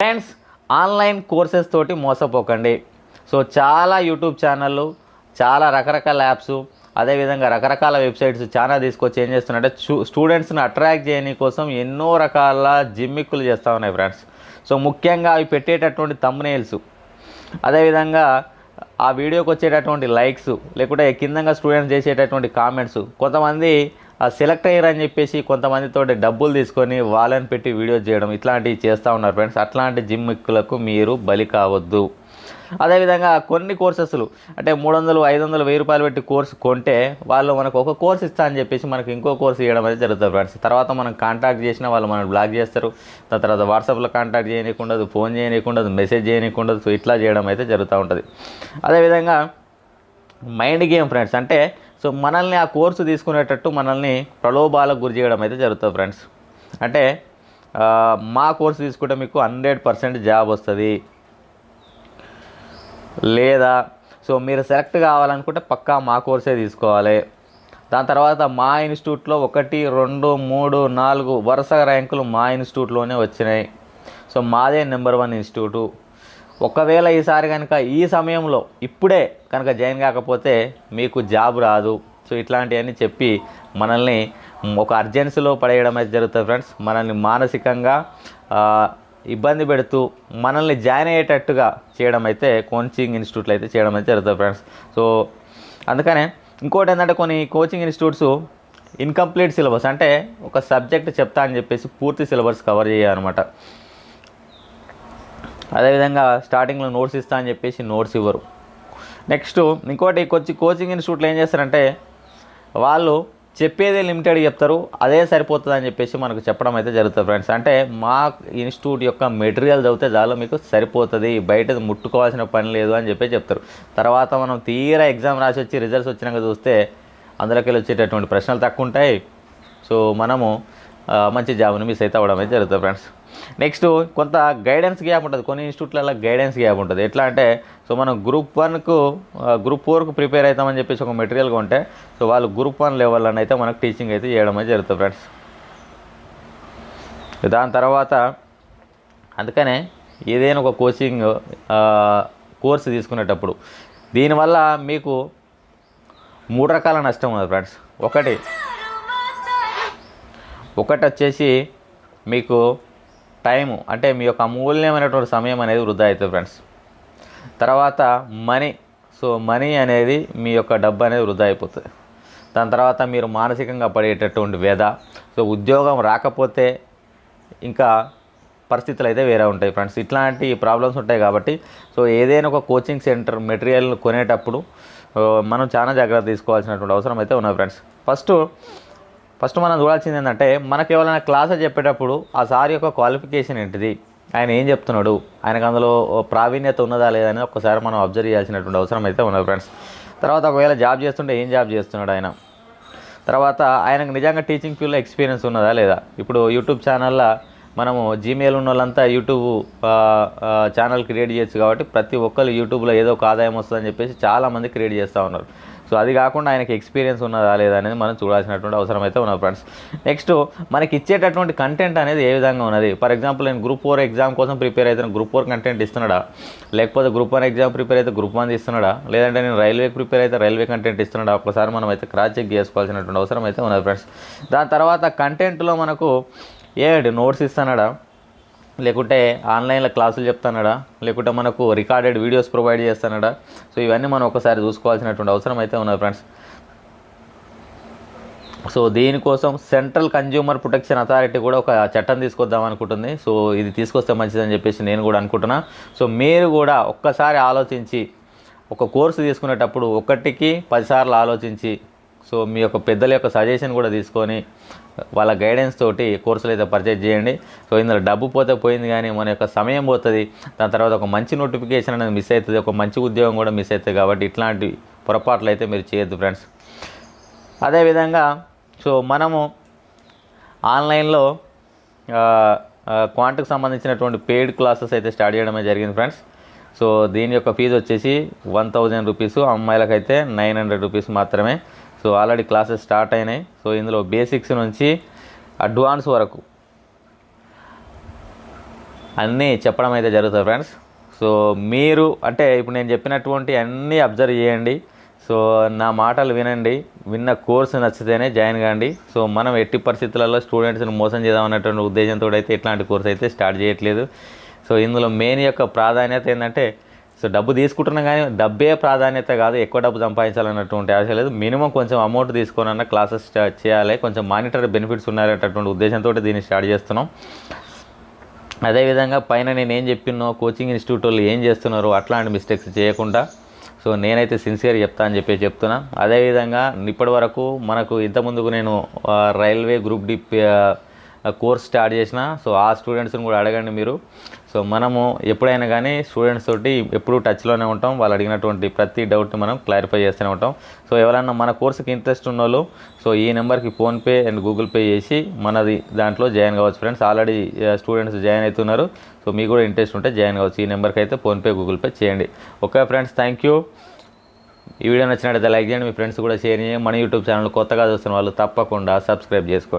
Friends online courses తోటి మోసపోకండి. So చాలా యూట్యూబ్ ఛానళ్ళు చాలా రకరకాల యాప్స్ అదేవిధంగా రకరకాల వెబ్సైట్స్ చాలా తీసుకొచ్చి ఏం చేస్తున్నారంటే అంటే స్టూడెంట్స్ని అట్రాక్ట్ చేయని కోసం ఎన్నో రకాల జిమ్మిక్కులు చేస్తూ ఉన్నాయి ఫ్రెండ్స్ సో ముఖ్యంగా అవి పెట్టేటటువంటి తమ్నేల్స్ అదేవిధంగా ఆ వీడియోకి వచ్చేటటువంటి లైక్స్ లేకుంటే కిందంగా స్టూడెంట్స్ చేసేటటువంటి కామెంట్స్ కొంతమంది సెలెక్ట్ అయ్యారని చెప్పేసి కొంతమందితో డబ్బులు తీసుకొని వాళ్ళని పెట్టి వీడియో చేయడం ఇట్లాంటివి చేస్తూ ఉన్నారు ఫ్రెండ్స్. అట్లాంటి జిమ్మిక్కులకు మీరు బలి కావద్దు. అదేవిధంగా కొన్ని కోర్సెస్లు అంటే మూడు వందలు ఐదు వందలు వెయ్యి రూపాయలు పెట్టి కోర్సు కొంటే వాళ్ళు మనకు ఒక కోర్స్ ఇస్తా అని చెప్పేసి మనకు ఇంకో కోర్స్ ఇవ్వడం అయితే జరుగుతుంది ఫ్రెండ్స్. తర్వాత మనం కాంటాక్ట్ చేసినా వాళ్ళు మనం బ్లాక్ చేస్తారు. దాని తర్వాత వాట్సాప్లో కాంటాక్ట్ చేయనీయకుండదు ఫోన్ చేయనీయకుండదు మెసేజ్ చేయనీయకుండదు. సో ఇట్లా చేయడం అయితే జరుగుతూ ఉంటుంది. అదేవిధంగా మైండ్ గేమ్ ఫ్రెండ్స్. అంటే సో మనల్ని ఆ కోర్సు తీసుకునేటట్టు మనల్ని ప్రలోభాలకు గురి చేయడం అయితే జరుగుతుంది ఫ్రెండ్స్. అంటే మా కోర్సు తీసుకుంటే మీకు హండ్రెడ్ పర్సెంట్ జాబ్ వస్తుంది. లేదా సో మీరు సెలెక్ట్ కావాలనుకుంటే పక్కా మా కోర్సే తీసుకోవాలి. దాని తర్వాత మా ఇన్స్టిట్యూట్లో ఒకటి రెండు మూడు నాలుగు వరుస ర్యాంకులు మా ఇన్స్టిట్యూట్లోనే వచ్చినాయి. సో మాదే నెంబర్ వన్ ఇన్స్టిట్యూటు. ఒకవేళ ఈసారి కనుక ఈ సమయంలో ఇప్పుడే కనుక జాయిన్ కాకపోతే మీకు జాబ్ రాదు. సో ఇట్లాంటివన్నీ చెప్పి మనల్ని ఒక అర్జెన్సీలో పడేయడం అయితే జరుగుతుంది ఫ్రెండ్స్. మనల్ని మానసికంగా ఇబ్బంది పెడుతూ మనల్ని జాయిన్ అయ్యేటట్టుగా చేయడం అయితే కోచింగ్ ఇన్స్టిట్యూట్లు అయితే చేయడం అయితే జరుగుతుంది ఫ్రెండ్స్. సో అందుకనే ఇంకోటి ఏంటంటే కొన్ని కోచింగ్ ఇన్స్టిట్యూట్స్ ఇన్కంప్లీట్ సిలబస్ అంటే ఒక సబ్జెక్ట్ చెప్తా అని చెప్పేసి పూర్తి సిలబస్ కవర్ చేయాలన్నమాట అదేవిధంగా స్టార్టింగ్లో నోట్స్ ఇస్తా అని చెప్పేసి నోట్స్ ఇవ్వరు. నెక్స్ట్ ఇంకోటి కొంచెం కోచింగ్ ఇన్స్టిట్యూట్లో ఏం చేస్తారంటే వాళ్ళు చెప్పేదే లిమిటెడ్ చెప్తారు అదే సరిపోతుంది అని చెప్పేసి మనకు చెప్పడం అయితే జరుగుతుంది ఫ్రెండ్స్ అంటే మా ఇన్స్టిట్యూట్ యొక్క మెటీరియల్ చదివితే చాలా మీకు సరిపోతుంది బయట ముట్టుకోవాల్సిన పని లేదు అని చెప్పి చెప్తారు. తర్వాత మనం తీరా ఎగ్జామ్ రాసి వచ్చి రిజల్ట్స్ వచ్చినాక చూస్తే అందులోకి వెళ్ళి వచ్చేటటువంటి ప్రశ్నలు తక్కువ ఉంటాయి. సో మనము మంచి జాబ్ని మిస్ అయితే అవ్వడం అయితే జరుగుతుంది ఫ్రెండ్స్ నెక్స్ట్ కొంత గైడెన్స్ గ్యాప్ ఉంటుంది. కొన్ని ఇన్స్టిట్యూట్లలో గైడెన్స్ గ్యాప్ ఉంటుంది. ఎట్లా అంటే సో మనం గ్రూప్ వన్కు గ్రూప్ ఫోర్కు ప్రిపేర్ అవుతామని చెప్పేసి ఒక మెటీరియల్గా ఉంటే సో వాళ్ళు గ్రూప్ వన్ లెవెల్లో అయితే మనకు టీచింగ్ అయితే చేయడం అనేది జరుగుతుంది ఫ్రెండ్స్ దాని తర్వాత అందుకనే ఏదైనా ఒక కోచింగ్ కోర్సు తీసుకునేటప్పుడు దీనివల్ల మీకు మూడు రకాల నష్టం ఉంది ఫ్రెండ్స్ ఒకటి ఒకటి వచ్చేసి మీకు టైము అంటే మీ యొక్క అమూల్యమైనటువంటి సమయం అనేది వృధా అవుతుంది ఫ్రెండ్స్. తర్వాత మనీ సో మనీ అనేది మీ యొక్క డబ్బు అనేది వృధా అయిపోతుంది. దాని తర్వాత మీరు మానసికంగా పడేటటువంటి వ్యధ సో ఉద్యోగం రాకపోతే ఇంకా పరిస్థితులు అయితే వేరే ఉంటాయి ఫ్రెండ్స్. ఇట్లాంటి ప్రాబ్లమ్స్ ఉంటాయి కాబట్టి సో ఏదైనా ఒక కోచింగ్ సెంటర్ మెటీరియల్ కొనేటప్పుడు మనం చాలా జాగ్రత్త తీసుకోవాల్సినటువంటి అవసరం అయితే ఉన్నది ఫ్రెండ్స్. ఫస్ట్ ఫస్ట్ మనం చూడాల్సింది ఏంటంటే మనకు ఎవరైనా క్లాస్ చెప్పేటప్పుడు ఆ సార్ యొక్క క్వాలిఫికేషన్ ఏంటిది? ఆయన ఏం చెప్తున్నాడు? ఆయనకు అందులో ప్రావీణ్యత ఉన్నదా లేదా అనేది ఒకసారి మనం అబ్జర్వ్ చేయాల్సినటువంటి అవసరం అయితే ఉన్నది ఫ్రెండ్స్ తర్వాత ఒకవేళ జాబ్ చేస్తుంటే ఏం జాబ్ చేస్తున్నాడు ఆయన? తర్వాత ఆయనకు నిజంగా టీచింగ్ ఫీల్డ్లో ఎక్స్పీరియన్స్ ఉన్నదా లేదా? ఇప్పుడు యూట్యూబ్ ఛానల్లో మనము జీమెయిల్ ఉన్న వాళ్ళంతా యూట్యూబ్ ఛానల్ క్రియేట్ చేయొచ్చు కాబట్టి ప్రతి ఒక్కరు యూట్యూబ్లో ఏదో ఒక ఆదాయం వస్తుందని చెప్పేసి చాలామంది క్రియేట్ చేస్తూ ఉన్నారు. సో అది కాకుండా ఆయనకి ఎక్స్పీరియన్స్ ఉన్నదా లేదా అనేది మనం చూడాల్సినటువంటి అవసరం అయితే ఉన్నది ఫ్రెండ్స్ నెక్స్ట్ మనకి ఇచ్చేటటువంటి కంటెంట్ అనేది ఏ విధంగా ఉన్నది? ఫర్ ఎగ్జాంపుల్ నేను గ్రూప్ ఫోర్ ఎగ్జామ్ కోసం ప్రిపేర్ అవుతాను గ్రూప్ ఫోర్ కంటెంట్ ఇస్తున్నాడా? లేకపోతే గ్రూప్ వన్ ఎగ్జామ్ ప్రిపేర్ అయితే గ్రూప్ వన్ ఇస్తున్నాడా? లేదంటే నేను రైల్వే ప్రిపేర్ అయితే రైల్వే కంటెంట్ ఇస్తున్నాడా? ఒకసారి మనం అయితే క్రాస్ చెక్ చేసుకోవాల్సినటువంటి అవసరం అయితే ఉన్నది ఫ్రెండ్స్ దాని తర్వాత కంటెంట్లో మనకు ఏడు నోట్స్ ఇస్తున్నాడా? లేకుంటే ఆన్లైన్లో క్లాసులు చెప్తానడా? లేకుంటే మనకు రికార్డెడ్ వీడియోస్ ప్రొవైడ్ చేస్తానడా? సో ఇవన్నీ మనం ఒకసారి చూసుకోవాల్సినటువంటి అవసరం అయితే ఉన్నది ఫ్రెండ్స్. సో దీనికోసం సెంట్రల్ కన్జ్యూమర్ ప్రొటెక్షన్ అథారిటీ కూడా ఒక చట్టం తీసుకొద్దాం అనుకుంటుంది. సో ఇది తీసుకొస్తే మంచిదని చెప్పేసి నేను కూడా అనుకుంటున్నా. సో మీరు కూడా ఒక్కసారి ఆలోచించి ఒక కోర్సు తీసుకునేటప్పుడు ఒకటికి పదిసార్లు ఆలోచించి సో మీ యొక్క పెద్దల యొక్క సజెషన్ కూడా తీసుకొని వాళ్ళ గైడెన్స్ తోటి కోర్సులు అయితే పర్చేజ్ చేయండి. సో ఇందులో డబ్బు పోతే పోయింది కానీ మన యొక్క సమయం పోతుంది. దాని తర్వాత ఒక మంచి నోటిఫికేషన్ అనేది మిస్ అవుతుంది. ఒక మంచి ఉద్యోగం కూడా మిస్ అవుతుంది కాబట్టి ఇట్లాంటి పొరపాట్లు అయితే మీరు చేయొద్దు ఫ్రెండ్స్ అదేవిధంగా సో మనము ఆన్లైన్లో క్వాంట్కి సంబంధించినటువంటి పెయిడ్ క్లాసెస్ అయితే స్టార్ట్ చేయడమే జరిగింది ఫ్రెండ్స్ సో దీని యొక్క ఫీజు వచ్చేసి వన్ థౌజండ్ రూపీస్ అమ్మాయిలకైతే నైన్ హండ్రెడ్ రూపీస్ మాత్రమే. సో ఆల్రెడీ క్లాసెస్ స్టార్ట్ అయినాయి. సో ఇందులో బేసిక్స్ నుంచి అడ్వాన్స్ వరకు అన్నీ చెప్పడం అయితే జరుగుతుంది ఫ్రెండ్స్. సో మీరు అంటే ఇప్పుడు నేను చెప్పినటువంటి అన్నీ అబ్జర్వ్ చేయండి. సో నా మాటలు వినండి. విన్న కోర్సు నచ్చితేనే జాయిన్ కాండి. సో మనం ఎట్టి పరిస్థితులలో స్టూడెంట్స్ని మోసం చేద్దామన్నటువంటి ఉద్దేశంతో అయితే ఇట్లాంటి కోర్స్ అయితే స్టార్ట్ చేయట్లేదు. సో ఇందులో మెయిన్ యొక్క ప్రాధాన్యత ఏంటంటే సో డబ్బు తీసుకుంటున్నా కానీ డబ్బే ప్రాధాన్యత కాదు ఎక్కువ డబ్బు సంపాదించాలన్నటువంటి ఆశ లేదు. మినిమం కొంచెం అమౌంట్ తీసుకొని క్లాసెస్ స్టార్ట్ చేయాలి. కొంచెం మానిటరీ బెనిఫిట్స్ ఉన్నారనేటటువంటి ఉద్దేశంతో దీన్ని స్టార్ట్ చేస్తున్నాం. అదేవిధంగా పైన నేను ఏం చెప్పినో కోచింగ్ ఇన్స్టిట్యూట్ వాళ్ళు ఏం చేస్తున్నారో అట్లాంటి మిస్టేక్స్ చేయకుండా సో నేనైతే సిన్సియర్ చెప్తా అని చెప్పి చెప్తున్నా. అదేవిధంగా ఇప్పటి వరకు మనకు ఇంతకుముందుకు నేను railway group D course start చేసిన సో ఆ స్టూడెంట్స్ని కూడా అడగండి మీరు. సో మనము ఎప్పుడైనా కానీ స్టూడెంట్స్ తోటి ఎప్పుడూ టచ్లోనే ఉంటాం. వాళ్ళు అడిగినటువంటి ప్రతి డౌట్ని మనం క్లారిఫై చేస్తూనే ఉంటాం. సో ఎవరైనా మన కోర్సుకి ఇంట్రెస్ట్ ఉన్న వాళ్ళు సో ఈ నెంబర్కి ఫోన్పే అండ్ గూగుల్ పే చేసి మనది దాంట్లో జాయిన్ కావచ్చు ఫ్రెండ్స్ ఆల్రెడీ స్టూడెంట్స్ జాయిన్ అవుతున్నారు. సో మీకు కూడా ఇంట్రెస్ట్ ఉంటే జాయిన్ కావచ్చు. ఈ నెంబర్కి అయితే ఫోన్పే గూగుల్ పే చేయండి. ఓకే ఫ్రెండ్స్ థ్యాంక్ యూ ఈ వీడియో నచ్చినట్లయితే లైక్ చేయండి. మీ ఫ్రెండ్స్ కూడా షేర్ చేయండి. మన యూట్యూబ్ ఛానల్ కొత్తగా చూస్తున్న వాళ్ళు తప్పకుండా సబ్స్క్రైబ్ చేసుకోండి.